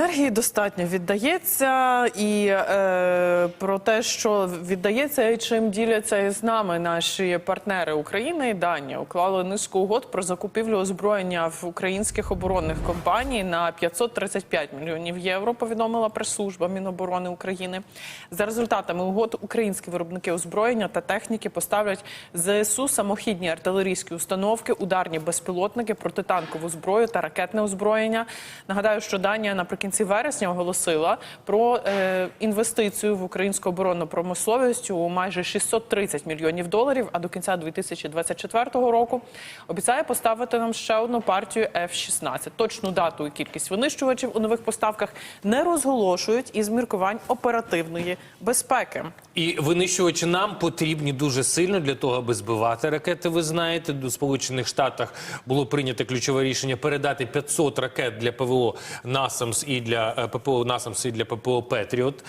енергії достатньо віддається, і е, про те, що віддається і чим діляться із нами наші партнери України і Данія уклали низку угод про закупівлю озброєння в українських оборонних компаній на 535 мільйонів євро. Повідомила прес-служба Міноборони України. За результатами угод українські виробники озброєння та техніки поставлять ЗСУ самохідні артилерійські установки, ударні безпілотники, протитанкову зброю та ракетне озброєння. Нагадаю, що Данія наприкінці вересня оголосила про е, інвестицію в українську оборонну промисловість у майже 630 мільйонів доларів. А до кінця 2024 року обіцяє поставити нам ще одну партію F-16. Точну дату і кількість винищувачів у нових поставках не розголошують із міркувань оперативної безпеки. І винищувачі нам потрібні дуже сильно для того, аби збивати ракети. Ви знаєте, до Сполучених Штатах було прийнято ключове рішення передати 500 ракет для ПВО НАСАМС і для е, ППО НАСАМС і для ППО Петріот.